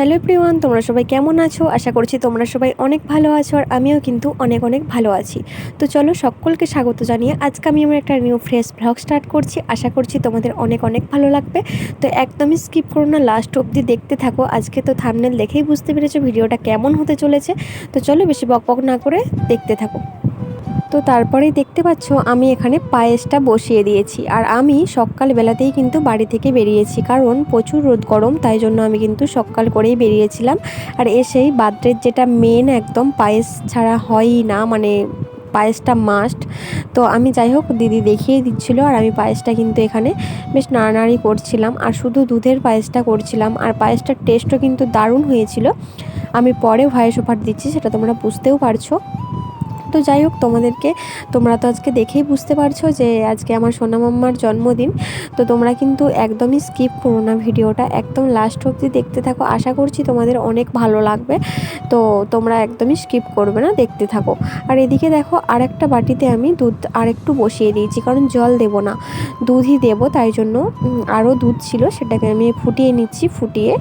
Hello everyone, তোমরা সবাই কেমন আছো? আশা করছি তোমরা সবাই অনেক ভালো আছো আর আমিও কিন্তু অনেক অনেক ভালো আছি। তো চলো সকলকে স্বাগত জানিয়ে আজকে আমি আমার একটা নিউ ফ্রেশ ব্লগ স্টার্ট করছি। আশা করছি তোমাদের অনেক অনেক ভালো লাগবে। তো একদমই স্কিপ করো না লাস্ট অবধি দেখতে থাকো। আজকে তো থামনেল দেখেই বুঝতে পেরেছ ভিডিওটা কেমন হতে চলেছে। তো চলো বেশি বকবক না করে দেখতে থাকো। তো তারপরেই দেখতে পাচ্ছ আমি এখানে পায়েসটা বসিয়ে দিয়েছি। আর আমি সকালবেলাতেই কিন্তু বাড়ি থেকে বেরিয়েছি, কারণ প্রচুর রোদ গরম, তাই জন্য আমি কিন্তু সকাল করেই বেরিয়েছিলাম। আর এসেই বাদ্রের যেটা মেন একদম পায়েস ছাড়া হয়ই না মানে পায়েসটা মাস্ট তো আমি যাই হোক, দিদি দেখিয়ে দিচ্ছিল আর আমি পায়েসটা কিন্তু এখানে বেশ নাড়ানাড়ি করছিলাম। আর শুধু দুধের পায়েসটা করছিলাম, আর পায়েসটার টেস্টও কিন্তু দারুণ হয়েছিল। আমি পরে ভয়েস ওভার দিচ্ছি, সেটা তোমরা বুঝতেও পারছ। তো যাই হোক, তোমাদেরকে, তোমরা তো আজকে দেখেই বুঝতে পারছ যে আজকে আমার সোনা মাম্মার জন্মদিন। তো তোমরা কিন্তু একদমই স্কিপ করো না ভিডিওটা, একদম লাস্ট অবধি দেখতে থাকো। আশা করছি তোমাদের অনেক ভালো লাগবে। তো তোমরা একদমই স্কিপ করবে না, দেখতে থাকো। আর এদিকে দেখো, আরেকটা বাটিতে আমি দুধ আর একটু বসিয়ে দিয়েছি, কারণ জল দেব না। দুধই দেব, তাই জন্য আরও দুধ ছিল, সেটাকে আমি ফুটিয়ে নিচ্ছি, ফুটিয়ে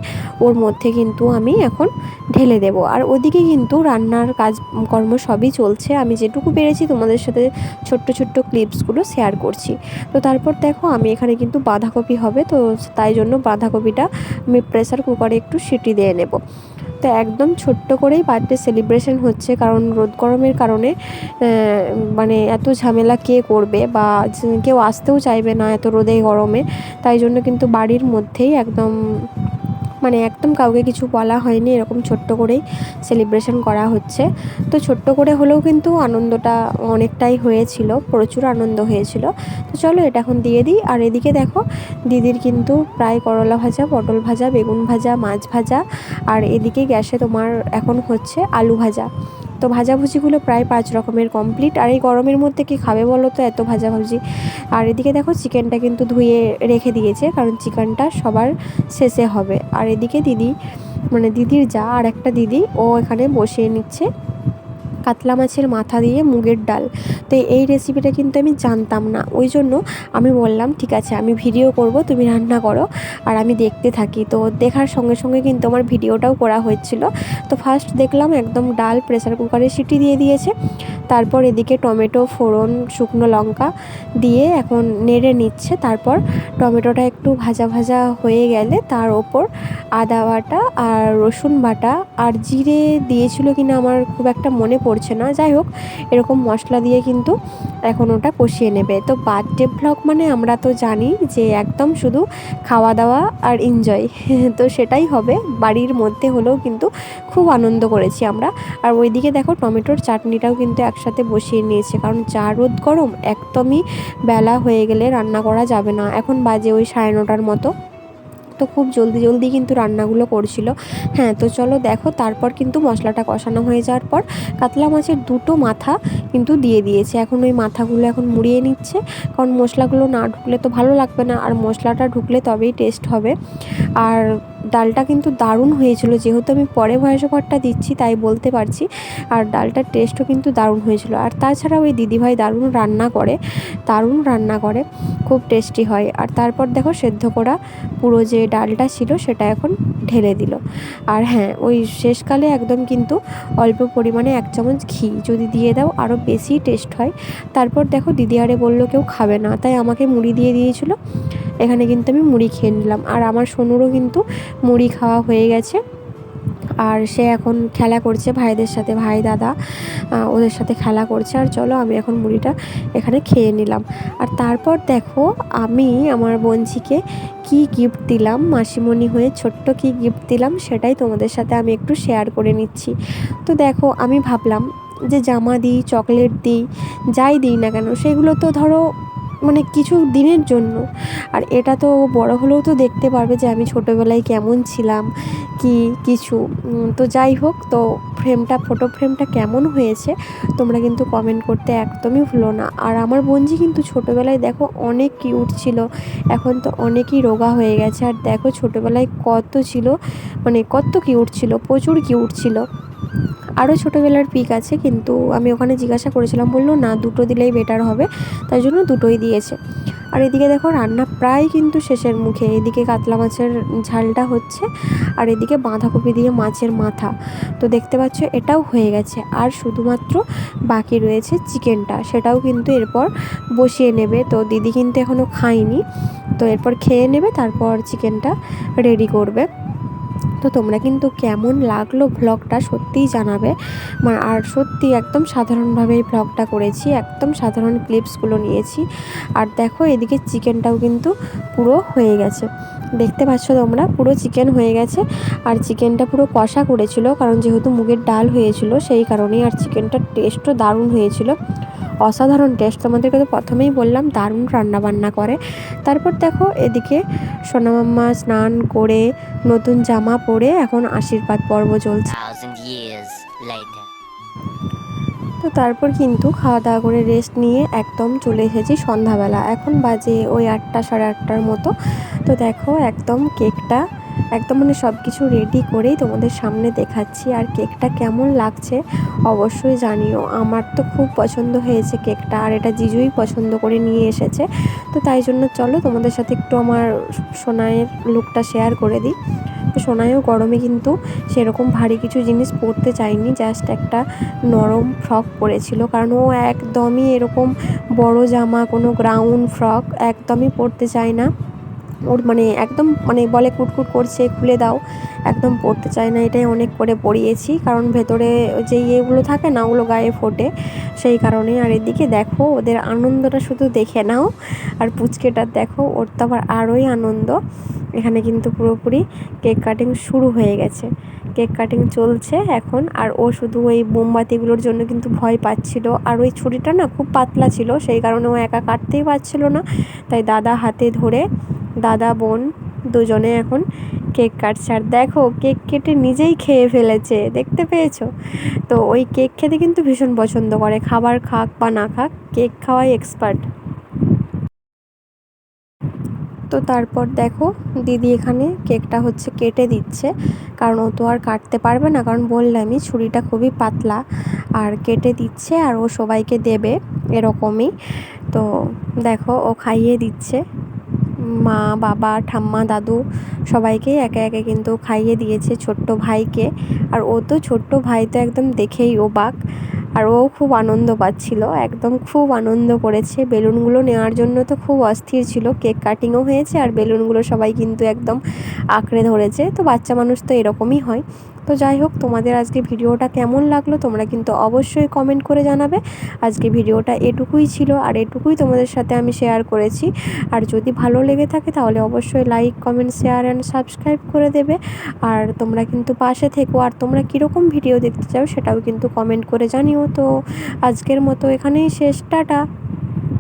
ওর মধ্যে কিন্তু আমি এখন ঢেলে দেব। আর ওদিকে কিন্তু রান্নার কাজকর্ম সবই চলছে। আমি যেটুকু পেরেছি তোমাদের সাথে ছোট্ট ছোট্ট ক্লিপসগুলো শেয়ার করছি। তো তারপর দেখো, আমি এখানে কিন্তু বাঁধাকপি হবে, তো তাই জন্য বাঁধাকপিটা আমি প্রেসার কুকারে একটু সিটি দিয়ে নেব। তো একদম ছোট্ট করেই বার্থডে সেলিব্রেশন হচ্ছে, কারণ রোদ গরমের কারণে মানে এত ঝামেলা কে করবে বা কেউ আসতেও চাইবে না এত রোদে গরমে। তাই জন্য কিন্তু বাড়ির মধ্যেই একদম মানে একদম কাউকে কিছু বলা হয়নি, এরকম ছোট্ট করেই সেলিব্রেশন করা হচ্ছে। তো ছোট্ট করে হলেও কিন্তু আনন্দটা অনেকটাই হয়েছিল, প্রচুর আনন্দ হয়েছিল। তো চলো এটা এখন দিয়ে দিই। আর এদিকে দেখো, দিদির কিন্তু প্রায় করলা ভাজা, পটল ভাজা, বেগুন ভাজা, মাছ ভাজা, আর এদিকে গ্যাসে তোমার এখন হচ্ছে আলু ভাজা। তো ভাজাভুজিগুলো প্রায় পাঁচ রকমের কমপ্লিট আর এই গরমের মধ্যে কি খাবে বলো তো? এত ভাজাভুজি। আর এদিকে দেখো চিকেনটা কিন্তু ধুয়ে রেখে দিয়েছে, কারণ চিকেনটা সবার শেষে হবে। আর এদিকে দিদি মানে দিদির যা, আর একটা দিদি, ও এখানে বসিয়ে নিচ্ছে। কাতলা মাছের মাথা দিয়ে মুগের ডাল। তো এই রেসিপিটা কিন্তু আমি জানতাম না। ওই জন্য আমি বললাম, ঠিক আছে, আমি ভিডিও করব, তুমি রান্না করো। আর আমি দেখতে থাকি। তো দেখার সঙ্গে সঙ্গে কিন্তু আমার ভিডিওটাও করা হয়েছিল। তো ফার্স্ট দেখলাম একদম ডাল প্রেসার কুকারে সিটি দিয়ে দিয়েছে। তারপর এদিকে টমেটো, ফোড়ন, শুকনো লঙ্কা দিয়ে এখন নেড়ে নিচ্ছে। তারপর টমেটোটা একটু ভাজা ভাজা হয়ে গেলে তার ওপর আদা বাটা আর রসুন বাটা আর জিরে দিয়েছিল কিনা আমার খুব একটা মনে পড়ছে না। যাই হোক, এরকম মশলা দিয়ে কিন্তু এখন ওটা কষিয়ে নেবে। তো বার্থডে ব্লগ মানে আমরা তো জানি যে একদম শুধু খাওয়া দাওয়া আর এনজয় তো সেটাই হবে। বাড়ির মধ্যে হলেও কিন্তু খুব আনন্দ করেছি আমরা। আর ওইদিকে দেখো টমেটোর চাটনিটাও কিন্তু একসাথে বসিয়ে নিয়েছে। কারণ চা রোদ গরম, একদমই বেলা হয়ে গেলে রান্না করা যাবে না। এখন বাজে ওই সাড়ে নটার মতো। তো খুব জলদি জলদি কিন্তু রান্নাগুলো করছিল। হ্যাঁ তো চলো দেখো, তারপর কিন্তু মশলাটা কষানো হয়ে যাওয়ার পর কাতলা মাছের দুটো মাথা কিন্তু দিয়ে দিয়েছে। এখন ওই মাথাগুলো এখন মুড়িয়ে নিচ্ছে। কারণ মশলাগুলো না ঢুকলে তো ভালো লাগবে না। আর মশলাটা ঢুকলে তবেই টেস্ট হবে। আর ডালটা কিন্তু দারুণ হয়েছিল। যেহেতু আমি পরে ভয়েস ওভারটা দিচ্ছি, তাই বলতে পারছি। আর ডালটার টেস্টও কিন্তু দারুণ হয়েছিল। আর তাছাড়া ওই দিদিভাই দারুণ রান্না করে, দারুণ রান্না করে। খুব টেস্টি হয়। আর তারপর দেখো সেদ্ধ করা পুরো যে ডালটা ছিল, সেটা এখন ঢেলে দিল। আর হ্যাঁ ওই শেষকালে একদম কিন্তু অল্প পরিমাণে এক চামচ ঘি যদি দিয়ে দাও আরও বেশি টেস্ট হয়। তারপর দেখো দিদি আরে বলল, কেউ খাবে না। তাই আমাকে মুড়ি দিয়ে দিয়েছিলো। এখানে কিন্তু আমি মুড়ি খেয়ে নিলাম। আর আমার সোনুরও কিন্তু মুড়ি খাওয়া হয়ে গেছে। আর সে এখন খেলা করছে ভাইদের সাথে, ভাই, দাদা ওদের সাথে খেলা করছে। আর চলো আমি এখন মুড়িটা এখানে খেয়ে নিলাম। আর তারপর দেখো আমি আমার বোনঝিকে কি গিফট দিলাম, মাসিমণি হয়ে ছোট্ট কি গিফট দিলাম সেটাই তোমাদের সাথে আমি একটু শেয়ার করে নিচ্ছি। তো দেখো আমি ভাবলাম যে জামা দিই চকলেট দিই, যাই দিই না কেন, সেগুলো তো ধরো মানে কিছু দিনের জন্য। আর এটা তো বড় হলেও তো দেখতে পারবে যে আমি ছোটোবেলায় কেমন ছিলাম, কি কিছু। তো যাই হোক, তো ফ্রেমটা ফটো ফ্রেমটা কেমন হয়েছে, তোমরা কিন্তু কমেন্ট করতে একদমই ভুলো না। আর আমার বোনজি কিন্তু ছোটোবেলায় দেখো অনেক কিউট ছিল, এখন তো অনেকই রোগা হয়ে গেছে। আর দেখো ছোটোবেলায় কত ছিল মানে কত কিউট ছিল, প্রচুর কিউট ছিল। আরও ছোটোবেলার পিক আছে, কিন্তু আমি ওখানে জিজ্ঞাসা করেছিলাম, বলল, না, দুটো দিলেই বেটার হবে। তাই জন্য দুটোই দিয়েছে। আর এদিকে দেখো, রান্না প্রায় কিন্তু শেষের মুখে। এদিকে কাতলা মাছের ঝালটা হচ্ছে, আর এদিকে বাঁধাকপি দিয়ে মাছের মাথা। তো দেখতে পাচ্ছ, এটাও হয়ে গেছে। আর শুধুমাত্র বাকি রয়েছে চিকেনটা। সেটাও কিন্তু এরপর বসিয়ে নেবে। তো দিদি কিন্তু এখনও খায়নি। তো এরপর খেয়ে নেবে, তারপর চিকেনটা রেডি করবে। তো তোমরা কিন্তু কেমন লাগল ভ্লগটা সত্যিই জানাবে। আর সত্যি একদম সাধারণভাবে এই ভ্লগটা করেছি, একদম সাধারণ ক্লিপসগুলো নিয়েছি। আর দেখো এদিকে চিকেনটাও কিন্তু পুরো হয়ে গেছে। দেখতে পাচ্ছ তোমরা, পুরো চিকেন হয়ে গেছে। আর চিকেনটা পুরো কষা করেছিল, কারণ যেহেতু মুগের ডাল হয়েছিল, সেই কারণেই আর চিকেনটার টেস্টও দারুণ হয়েছিল। অসাধারণ টেস্ট তোমাদেরকে তো প্রথমেই বললাম দারুণ রান্না বান্না করে। তারপর দেখো এদিকে সোনামাম্মা স্নান করে নতুন জামা পরে এখন আশীর্বাদ পর্ব চলছে। তো তারপর কিন্তু খাওয়া দাওয়া করে রেস্ট নিয়ে একদম চলে এসেছি সন্ধ্যাবেলা। এখন বাজে ওই আটটা সাড়ে আটটার মতো। তো দেখো একদম কেকটা একদম মানে সব কিছু রেডি করেই তোমাদের সামনে দেখাচ্ছি আর কেকটা কেমন লাগছে অবশ্যই জানিও। আমার তো খুব পছন্দ হয়েছে কেকটা আর এটা জিজুই পছন্দ করে নিয়ে এসেছে। তো তাই জন্য চলো তোমাদের সাথে একটু আমার সোনায়ের লুকটা শেয়ার করে দিই। তো সোনাইও গরমে কিন্তু সেরকম ভারী কিছু জিনিস পরতে চায়নি জাস্ট একটা নরম ফ্রক পরেছিল। কারণ ও একদমই এরকম বড় জামা, কোনো গ্রাউন্ড ফ্রক একদমই পরতে চায় না। ওর মানে একদম মানে বলে কুটকুট করছে, খুলে দাও। একদম পড়তে চায় না, এটাই অনেক করে পড়িয়েছি। কারণ ভেতরে যে ইয়েগুলো থাকে না, ওগুলো গায়ে ফোটে। সেই কারণে আর এদিকে দেখো, ওদের আনন্দটা শুধু দেখে নাও। আর পুচকেটার দেখো, ওর তো আবার আরোই আনন্দ। এখানে কিন্তু পুরোপুরি কেক কাটিং শুরু হয়ে গেছে। কেক কাটিং চলছে এখন। আর ও শুধু ওই মোমবাতিগুলোর জন্য কিন্তু ভয় পাচ্ছিল। আর ওই ছুরিটা না খুব পাতলা ছিল, সেই কারণে ও একা কাটতেই পারছিল না। তাই দাদা হাতে ধরে দাদা, বোন দুজনে এখন কেক কাটছে। আর দেখো, কেক কেটে নিজেই খেয়ে ফেলেছে, দেখতে পেয়েছ? তো ওই কেক খেতে কিন্তু ভীষণ পছন্দ করে। খাবার খাক বা না খাক, কেক খাওয়াই এক্সপার্ট তো তারপর দেখো, দিদি এখানে কেকটা হচ্ছে কেটে দিচ্ছে। কারণ ও তো আর কাটতে পারবে না, কারণ বললামই ছুরিটা খুবই পাতলা। আর কেটে দিচ্ছে আর ও সবাইকে দেবে এরকমই। তো দেখো, ও খাইয়ে দিচ্ছে। মা, বাবা, ঠাম্মা, দাদু সবাইকেই একে একে কিন্তু খাইয়ে দিয়েছে ছোট্ট ভাইকে। আর ও তো ছোট্ট ভাই তো একদম দেখেই অবাক। আর ও খুব আনন্দ পাচ্ছিল, একদম খুব আনন্দ করেছে। বেলুনগুলো নেওয়ার জন্য তো খুব অস্থির ছিল, কেক কাটিংও হয়েছে আর বেলুনগুলো সবাই কিন্তু একদম আঁকড়ে ধরেছে। তো বাচ্চা মানুষ তো এরকমই হয়। তো যাই হোক, তোমাদের আজকে ভিডিওটা কেমন লাগল তোমরা কিন্তু অবশ্যই কমেন্ট করে জানাবে। আজকে ভিডিওটা এটুকুই ছিল আর এটুকুই তোমাদের সাথে আমি শেয়ার করেছি। আর যদি ভালো লেগে থাকে তাহলে অবশ্যই like comment share and subscribe করে দেবে। আর তোমরা কিন্তু পাশে থেকো। আর তোমরা কীরকম ভিডিও দেখতে চাও সেটাও কিন্তু কমেন্ট করে জানিও। তো আজকের মতো এখানেই শেষ। টাটা।